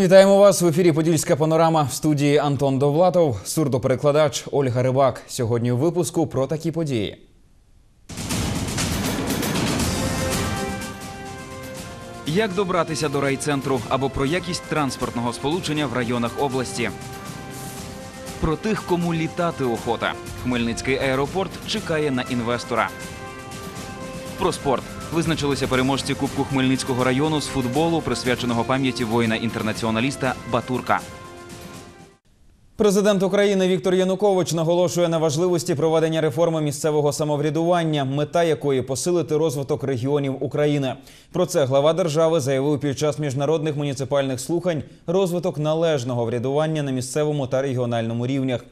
Вітаємо вас в ефірі Подільська панорама в студії Антон Довлатов, сурдоперекладач Ольга Рибак. Сьогодні у випуску про такі події. Як добратися до райцентру або про якість транспортного сполучення в районах області? Про тих, кому літати охота. Хмельницький аеропорт чекає на інвестора. Про спорт визначилися переможці Кубку Хмельницького району з футболу, присвяченого пам'яті воїна-інтернаціоналіста Батурка. Президент України Віктор Янукович наголошує на важливості проведення реформи місцевого самоврядування, мета якої посилити розвиток регіонів України. Про це глава держави заявив під час міжнародних муніципальних слухань розвиток належного врядування на місцевому та регіональному рівнях.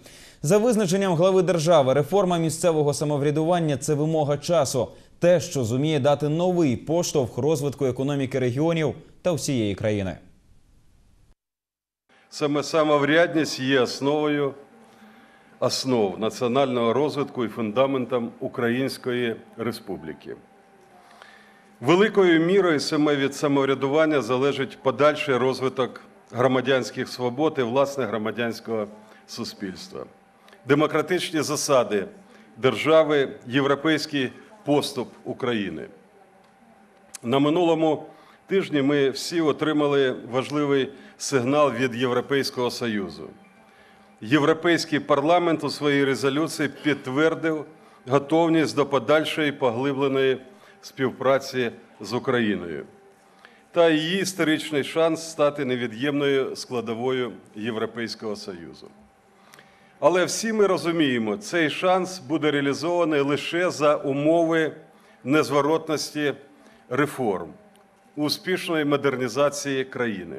За визначенням глави держави, реформа місцевого самоврядування це вимога часу, те, що зуміє дати новий поштовх розвитку економіки регіонів та всієї країни. Саме самоврядність є основою основ національного розвитку і фундаментом Української Республіки. Великою мірою саме від самоврядування залежить подальший розвиток громадянських свобод і власне громадянського суспільства, демократичні засади держави, європейський поступ України. На минулому тижні ми всі отримали важливий сигнал від Європейського Союзу. Європейський парламент у своїй резолюції підтвердив готовність до подальшої поглибленої співпраці з Україною та її історичний шанс стати невід'ємною складовою Європейського Союзу. Але всі ми розуміємо, цей шанс буде реалізований лише за умови незворотності реформ, успішної модернізації країни.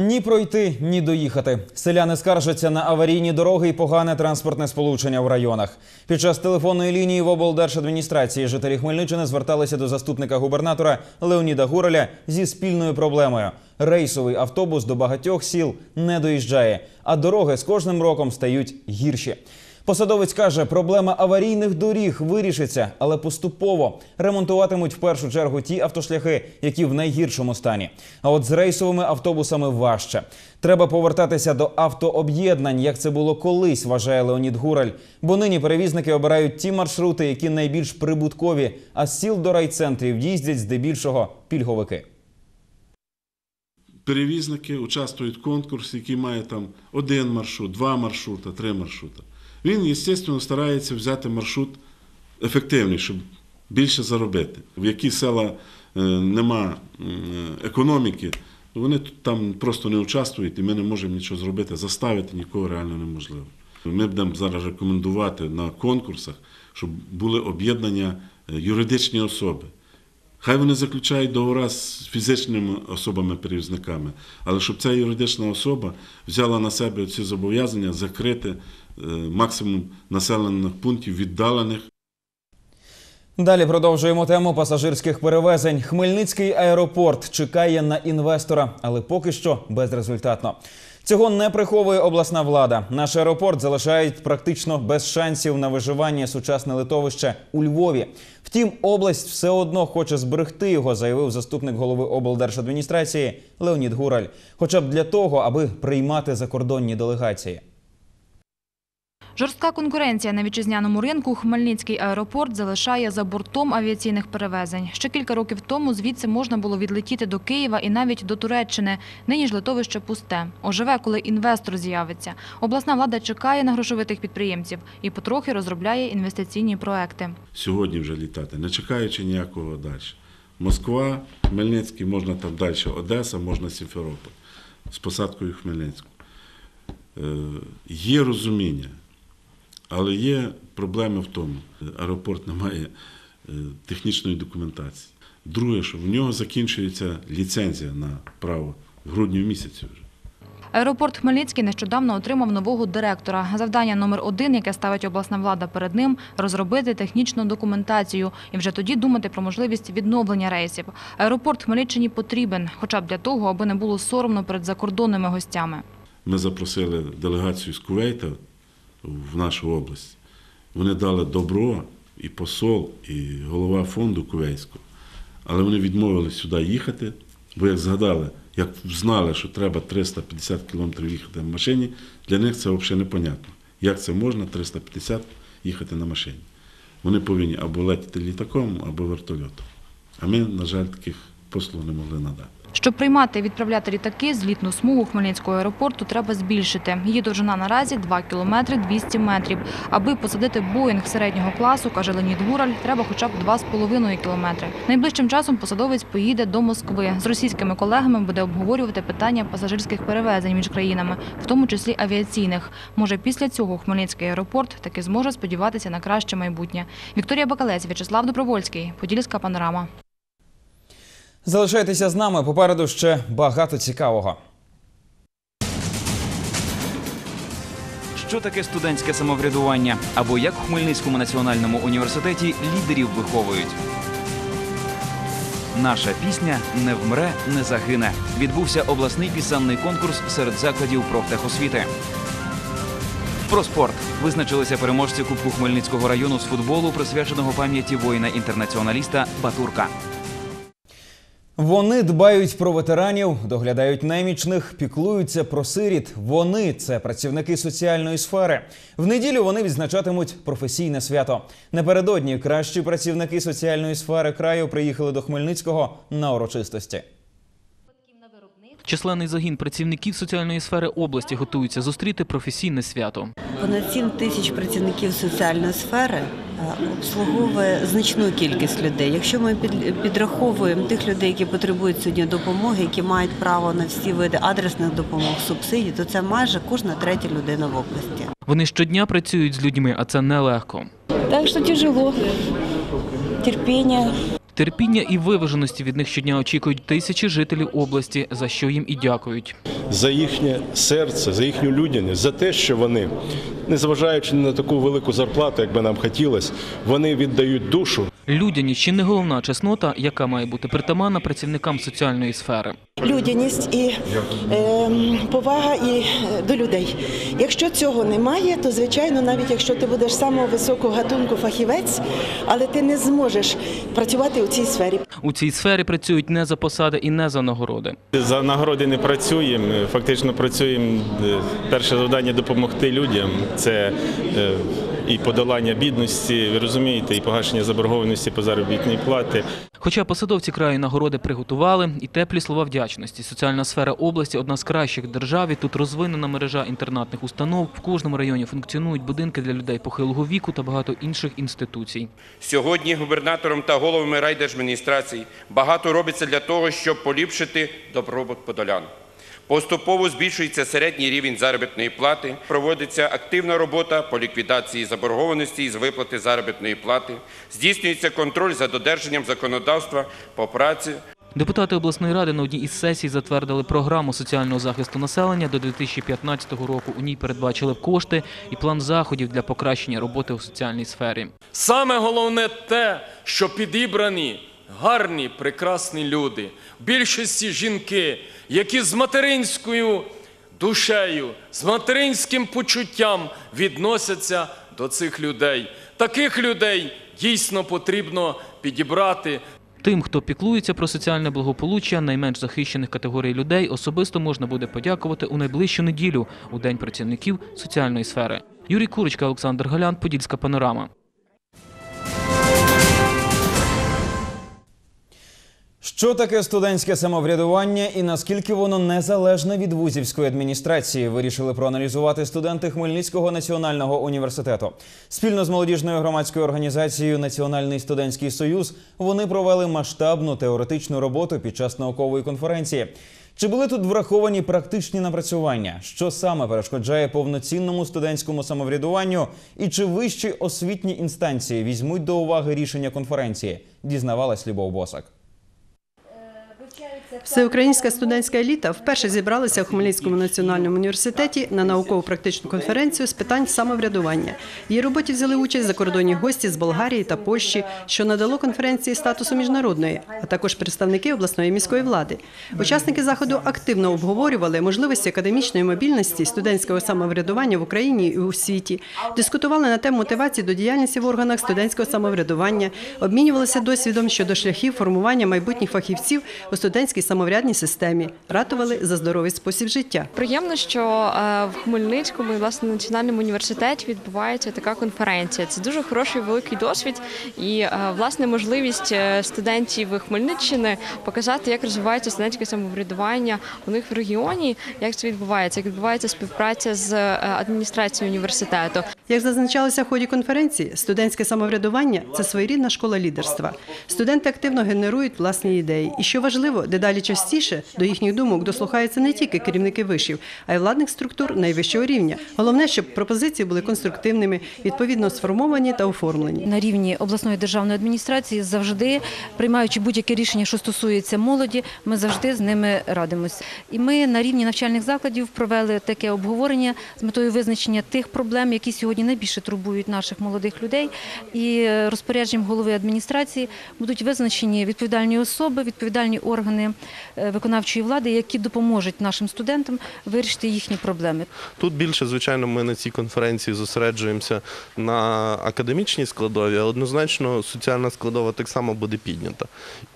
Ні пройти, ні доїхати. Селяни скаржаться на аварійні дороги і погане транспортне сполучення в районах. Під час телефонної лінії в облдержадміністрації жителі Хмельниччини зверталися до заступника губернатора Леоніда Гуреля зі спільною проблемою. Рейсовий автобус до багатьох сіл не доїжджає, а дороги з кожним роком стають гірші. Посадовець каже, проблема аварійних доріг вирішиться, але поступово ремонтуватимуть в першу чергу ті автошляхи, які в найгіршому стані. А от з рейсовими автобусами важче. Треба повертатися до автооб'єднань, як це було колись, вважає Леонід Гураль. Бо нині перевізники обирають ті маршрути, які найбільш прибуткові, а з сіл до райцентрів їздять здебільшого пільговики. перевізники участвують в конкурсі, який має там один маршрут, два маршрути, три маршрути. Він, звісно, старається взяти маршрут ефективний, щоб більше заробити. В які села е, нема м, економіки, вони тут там просто не участвують, і ми не можемо нічого зробити. Заставити нікого реально неможливо. Ми будемо зараз рекомендувати на конкурсах, щоб були об'єднання е, юридичні особи. Хай вони заключають договори з фізичними особами-перевізниками, але щоб ця юридична особа взяла на себе ці зобов'язання закрити е, максимум населених пунктів віддалених Далі продовжуємо тему пасажирських перевезень. Хмельницький аеропорт чекає на інвестора, але поки що безрезультатно. Цього не приховує обласна влада. Наш аеропорт залишають практично без шансів на виживання сучасне литовище у Львові. Втім, область все одно хоче зберегти його, заявив заступник голови облдержадміністрації Леонід Гураль. Хоча б для того, аби приймати закордонні делегації. Жорстка конкуренція на вітчизняному ринку Хмельницький аеропорт залишає за бортом авіаційних перевезень. Ще кілька років тому звідси можна було відлетіти до Києва і навіть до Туреччини. Нині ж литовище пусте. Оживе, коли інвестор з'явиться. Обласна влада чекає на грошовитих підприємців і потрохи розробляє інвестиційні проекти. сьогодні вже літати, не чекаючи ніякого далі. Москва, Хмельницький, можна там далі, Одеса, можна Сімферополь з посадкою в Хмельницьку. Е, Є розуміння, але є проблеми в тому, аеропорт не має е, технічної документації. Друге, що в нього закінчується ліцензія на право в грудні місяці вже. Аеропорт Хмельницький нещодавно отримав нового директора. Завдання номер один, яке ставить обласна влада перед ним – розробити технічну документацію і вже тоді думати про можливість відновлення рейсів. Аеропорт Хмельниччині потрібен, хоча б для того, аби не було соромно перед закордонними гостями. Ми запросили делегацію з Кувейта в нашу область. Вони дали добро і посол, і голова фонду кувейського. Але вони відмовились сюди їхати, бо як згадали, як знали, що треба 350 кілометрів їхати на машині, для них це взагалі непонятно. Як це можна 350 їхати на машині? Вони повинні або летіти літаком, або вертольотом. А ми, на жаль, таких послуг не могли надати. Щоб приймати і відправляти літаки, злітну смугу Хмельницького аеропорту треба збільшити. Її довжина наразі 2 кілометри 200 метрів. Аби посадити Боїнг середнього класу, каже Леонід Гураль, треба хоча б 2,5 кілометри. Найближчим часом посадовець поїде до Москви. З російськими колегами буде обговорювати питання пасажирських перевезень між країнами, в тому числі авіаційних. Може, після цього Хмельницький аеропорт таки зможе сподіватися на краще майбутнє. Вікторія Бакалець, В'ячеслав Добровольський, Подільська панорама. Залишайтеся з нами. Попереду ще багато цікавого. Що таке студентське самоврядування? Або як в Хмельницькому національному університеті лідерів виховують? Наша пісня не вмре, не загине. Відбувся обласний пісенний конкурс серед закладів профтехосвіти. Про спорт визначилися переможці Кубку Хмельницького району з футболу, присвяченого пам'яті воїна-інтернаціоналіста Батурка. Вони дбають про ветеранів, доглядають немічних, піклуються про сиріт. Вони це працівники соціальної сфери. В неділю вони відзначатимуть професійне свято. Напередодні кращі працівники соціальної сфери краю приїхали до Хмельницького на урочистості. Численний загін працівників соціальної сфери області готуються зустріти професійне свято. Понад 7 тисяч працівників соціальної сфери е, обслуговує значну кількість людей. Якщо ми підраховуємо тих людей, які потребують сьогодні допомоги, які мають право на всі види адресних допомог, субсидій, то це майже кожна третя людина в області. Вони щодня працюють з людьми, а це нелегко. Так что тяжело. Терпение. Терпіння і виваженості від них щодня очікують тисячі жителів області, за що їм і дякують. за їхнє серце, за їхню людяність, за те, що вони, незважаючи на таку велику зарплату, як би нам хотілося, вони віддають душу Людяність чи не головна чеснота, яка має бути притаманна працівникам соціальної сфери. людяність і е, повага і е, до людей. Якщо цього немає, то звичайно, навіть якщо ти будеш самого високого гатунку фахівець, але ти не зможеш працювати у цій сфері. У цій сфері працюють не за посади і не за нагороди. За нагороди не працюємо. Фактично працюємо. е, Перше завдання допомогти людям. Це е, і подолання бідності, ви розумієте, і погашення заборгованості по заробітній платі. Хоча посадовці краю нагороди приготували, і теплі слова вдячності. Соціальна сфера області одна з кращих в державі. Тут розвинена мережа інтернатних установ. В кожному районі функціонують будинки для людей похилого віку та багато інших інституцій. Сьогодні губернатором та головами райдержадміністрацій багато робиться для того, щоб поліпшити добробут подолян. Поступово збільшується середній рівень заробітної плати, проводиться активна робота по ліквідації заборгованості із виплати заробітної плати, здійснюється контроль за додержанням законодавства по праці, Депутати обласної ради на одній із сесій затвердили програму соціального захисту населення до 2015 року. У ній передбачили кошти і план заходів для покращення роботи у соціальній сфері. Саме головне те, що підібрані гарні, прекрасні люди, більшості жінки, які з материнською душею, з материнським почуттям відносяться до цих людей. Таких людей дійсно потрібно підібрати, Тим, хто піклується про соціальне благополуччя найменш захищених категорій людей, особисто можна буде подякувати у найближчу неділю у День працівників соціальної сфери. Юрій Курочка, Олександр Галян, Подільська панорама. Що таке студентське самоврядування і наскільки воно незалежне від вузівської адміністрації, вирішили проаналізувати студенти Хмельницького національного університету. Спільно з молодіжною громадською організацією Національний студентський союз вони провели масштабну теоретичну роботу під час наукової конференції. Чи були тут враховані практичні напрацювання? Що саме перешкоджає повноцінному студентському самоврядуванню? І чи вищі освітні інстанції візьмуть до уваги рішення конференції? Дізнавалась Любов Босак. Всеукраїнська студентська еліта вперше зібралася у Хмельницькому національному університеті на науково-практичну конференцію з питань самоврядування. Її роботі взяли участь закордонні гості з Болгарії та Польщі, що надало конференції статусу міжнародної, а також представники обласної міської влади. Учасники заходу активно обговорювали можливості академічної мобільності, студентського самоврядування в Україні і у світі, дискутували на тему мотивації до діяльності в органах студентського самоврядування, обмінювалися досвідом щодо шляхів формування майбутніх фахівців у студентській самоврядній системі, ратували за здоровий спосіб життя. Приємно, що е, в Хмельницькому і власне національному університеті відбувається така конференція. Це дуже хороший великий досвід і е, власне можливість е, студентів Хмельниччини показати, як розвивається студентське самоврядування у них в регіоні, як це відбувається, як відбувається співпраця з адміністрацією університету. Як зазначалося в ході конференції, студентське самоврядування це своєрідна школа лідерства. Студенти активно генерують власні ідеї. І що важливо, дедалі частіше до їхніх думок дослухаються не тільки керівники вишів, а й владних структур найвищого рівня. Головне, щоб пропозиції були конструктивними, відповідно сформовані та оформлені. на рівні обласної державної адміністрації завжди приймаючи будь-яке рішення, що стосується молоді, ми завжди з ними радимося. І ми на рівні навчальних закладів провели таке обговорення з метою визначення тих проблем, які сьогодні найбільше турбують наших молодих людей. І е, розпорядженням голови адміністрації будуть визначені відповідальні особи, відповідальні органи виконавчої влади, які допоможуть нашим студентам вирішити їхні проблеми. Тут більше, звичайно, ми на цій конференції зосереджуємося на академічній складові, а однозначно соціальна складова так само буде піднята.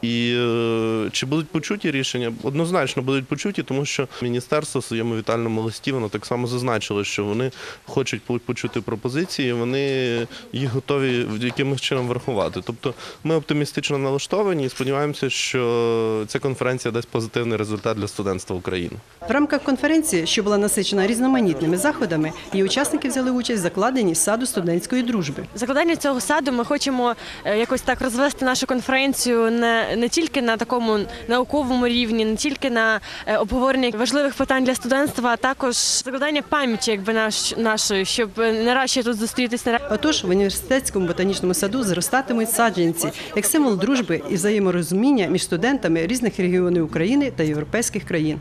І е, чи будуть почуті рішення? Однозначно будуть почуті, тому що міністерство в своєму вітальному листі воно так само зазначило, що вони хочуть почути пропозиції, вони їх готові якимось чином врахувати. Тобто ми оптимістично налаштовані і сподіваємося, що ця конференція дасть позитивний результат для студентства України. В рамках конференції, що була насичена різноманітними заходами, її учасники взяли участь в закладенні саду студентської дружби. Закладанням цього саду ми хочемо е, якось так розвести нашу конференцію не, не тільки на такому науковому рівні, не тільки на е, обговоренні важливих питань для студентства, а також закладання пам'яті, якби наш нашої, щоб не раз тут зустрітися. не раз- Отож, в університетському ботанічному саду зростатимуть саджанці як символ дружби і взаєморозуміння між студентами різних регіонів України та європейських країн.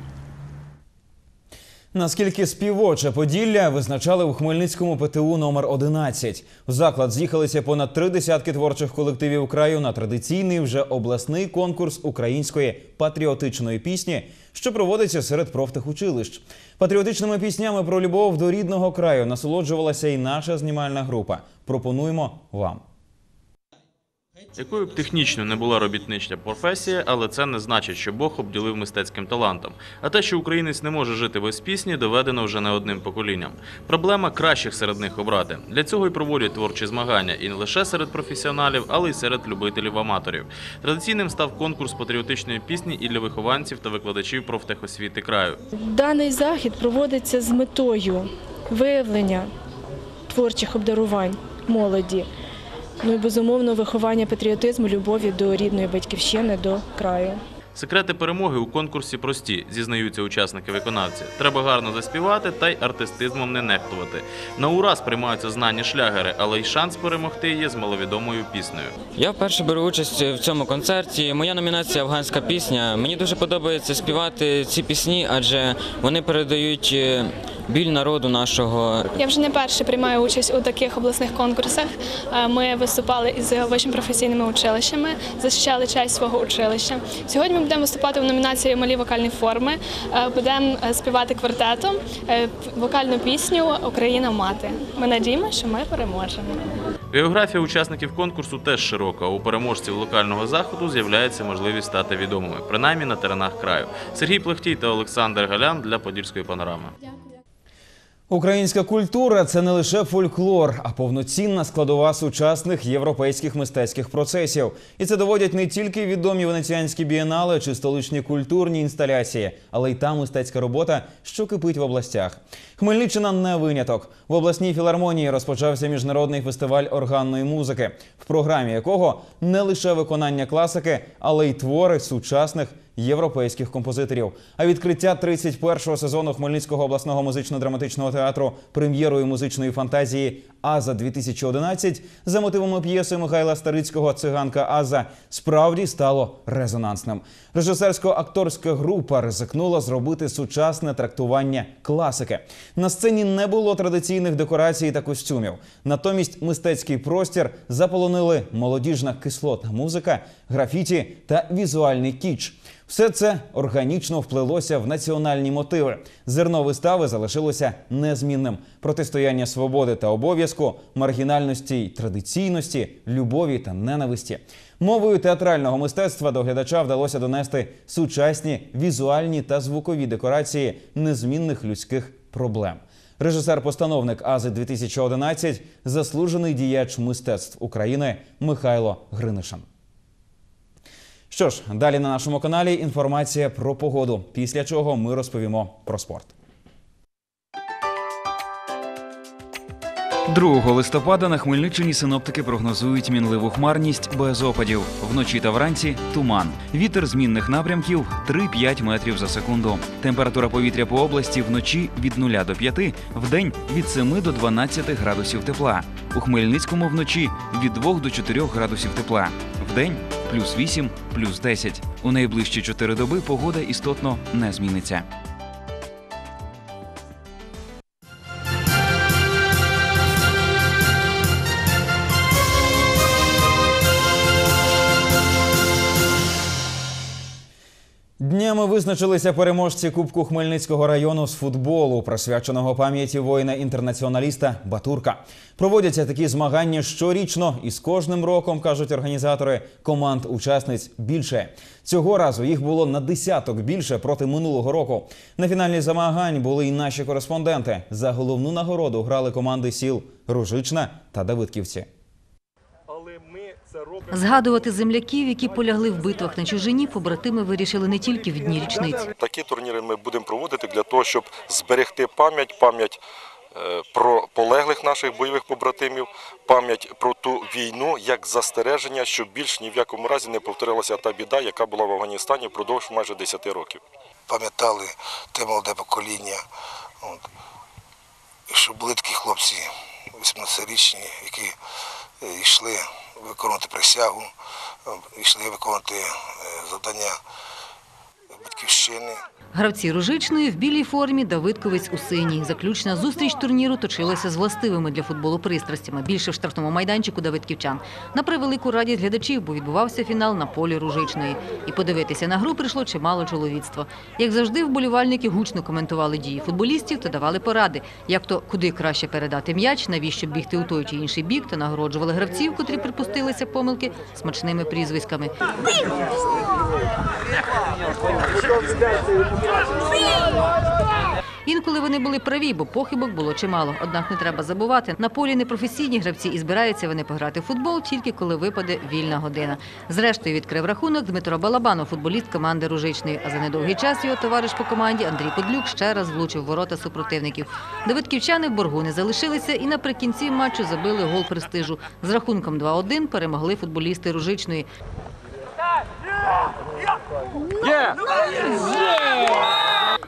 Наскільки співоче Поділля визначали у Хмельницькому ПТУ номер 11 У заклад з'їхалися понад три десятки творчих колективів краю на традиційний вже обласний конкурс української патріотичної пісні, що проводиться серед профтехучилищ. Патріотичними піснями про любов до рідного краю насолоджувалася і наша знімальна група. Пропонуємо вам. Якою б технічно не була робітнича професія, але це не значить, що Бог обділив мистецьким талантом. А те, що українець не може жити без пісні, доведено вже не одним поколінням. Проблема кращих серед них обрати. Для цього і проводять творчі змагання і не лише серед професіоналів, але й серед любителів-аматорів. Традиційним став конкурс патріотичної пісні і для вихованців та викладачів профтехосвіти краю. Даний захід проводиться з метою виявлення творчих обдарувань молоді. Ну і безумовно виховання патріотизму, любові до рідної батьківщини, до краю. Секрети перемоги у конкурсі прості, зізнаються учасники-виконавці. Треба гарно заспівати та й артистизмом не нехтувати. На ура сприймаються знані шлягери, але й шанс перемогти є з маловідомою піснею. Я вперше беру участь в цьому концерті. Моя номінація афганська пісня. Мені дуже подобається співати ці пісні, адже вони передають е, біль народу нашого. Я вже не перше приймаю участь у таких обласних конкурсах. Е, Ми виступали із вищими професійними училищами, захищали честь свого училища. Сьогодні ми будемо виступати в номінації Малі вокальні форми. Е, Будемо е, співати квартетом е, вокальну пісню Україна мати. Ми надіємося, що ми переможемо. Географія учасників конкурсу теж широка. У переможців локального заходу з'являється можливість стати відомими, принаймні на теренах краю. Сергій Плехтій та Олександр Галян для Подільської панорами. Українська культура це не лише фольклор, а повноцінна складова сучасних європейських мистецьких процесів. І це доводять не тільки відомі венеціанські бієнали чи столичні культурні інсталяції, але й та мистецька робота, що кипить в областях. Хмельниччина не виняток. В обласній філармонії розпочався міжнародний фестиваль органної музики, в програмі якого не лише виконання класики, але й твори сучасних європейських композиторів. А відкриття 31-го сезону Хмельницького обласного музично-драматичного театру прем'єрою музичної фантазії Аза 2011 за мотивами п'єси Михайла Старицького Циганка Аза справді стало резонансним. Режисерсько-акторська група ризикнула зробити сучасне трактування класики. На сцені не було традиційних декорацій та костюмів. Натомість мистецький простір заполонили молодіжна кислотна музика, графіті та візуальний кіч. Все це органічно вплилося в національні мотиви. Зерно вистави залишилося незмінним: протистояння свободи та обов'язку, маргінальності й традиційності, любові та ненависті. Мовою театрального мистецтва до глядача вдалося донести сучасні візуальні та звукові декорації незмінних людських проблем. Режисер-постановник Ази 2011 заслужений діяч мистецтв України Михайло Гринишин. Що ж, далі на нашому каналі інформація про погоду. Після чого ми розповімо про спорт. 2 листопада на Хмельниччині синоптики прогнозують мінливу хмарність без опадів. Вночі та вранці туман. Вітер змінних напрямків 3-5 метрів за секунду. Температура повітря по області вночі від 0 до 5, вдень від 7 до 12 градусів тепла. У Хмельницькому вночі від 2 до 4 градусів тепла. Вдень плюс 8, плюс 10. У найближчі 4 доби погода істотно не зміниться. Визначилися переможці Кубку Хмельницького району з футболу, присвяченого пам'яті воїна-інтернаціоналіста Батурка. Проводяться такі змагання щорічно, і з кожним роком кажуть організатори команд учасниць більше. Цього разу їх було на десяток більше проти минулого року. На фінальні змагань були й наші кореспонденти. За головну нагороду грали команди сіл Ружична та Давидківці. Згадувати земляків, які полягли в битвах на чужині, побратими вирішили не тільки в дні річниць. Такі турніри ми будемо проводити для того, щоб зберегти пам'ять, пам'ять е, про полеглих наших бойових побратимів, пам'ять про ту війну як застереження, щоб більш ні в якому разі не повторилася та біда, яка була в Афганістані впродовж майже 10 років. пам'ятали те молоде покоління. От. Що були такі хлопці 18-річні, які йшли виконувати присягу, е, йшли виконувати е, завдання батьківщини. Гравці Ружичної в білій формі, Давидковець у синій. Заключна зустріч турніру точилася з властивими для футболу пристрастями. Більше в штрафному майданчику Давидківчан. На превелику радість глядачів, бо відбувався фінал на полі Ружичної. І подивитися на гру прийшло чимало чоловіцтва. Як завжди, вболівальники гучно коментували дії футболістів та давали поради, як то куди краще передати м'яч, навіщо бігти у той чи інший бік, та нагороджували гравців, котрі припустилися помилки смачними прізвиськами. Інколи вони були праві, бо похибок було чимало. Однак не треба забувати, на полі непрофесійні гравці і збираються вони пограти в футбол тільки коли випаде вільна година. Зрештою відкрив рахунок Дмитро Балабанов, футболіст команди Ружичної. А за недовгий час його товариш по команді Андрій Подлюк ще раз влучив ворота супротивників. Давидківчани в боргу не залишилися і наприкінці матчу забили гол престижу. З рахунком 2-1 перемогли футболісти Ружичної.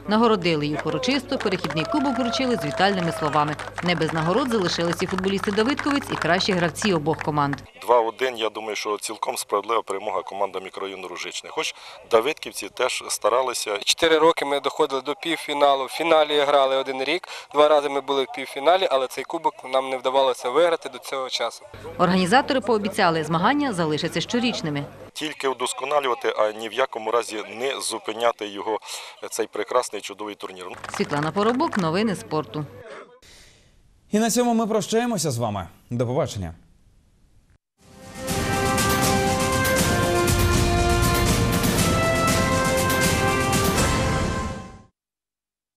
Нагородили їх урочисто, перехідний кубок вручили з вітальними словами. Не без нагород залишилися футболісти Давидковець і кращі гравці обох команд. 2-1, я думаю, що цілком справедлива перемога команда мікрорайону Ружичний. Хоч Давидківці теж старалися. Чотири роки ми доходили до півфіналу. В фіналі грали один рік. Два рази ми були в півфіналі, але цей кубок нам не вдавалося виграти до цього часу. Організатори пообіцяли, змагання залишаться щорічними. Тільки удосконалювати, а ні в якому разі не зупиняти його цей прекрасний чудовий турнір. Світлана Поробок, новини спорту. І на цьому ми прощаємося з вами. До побачення.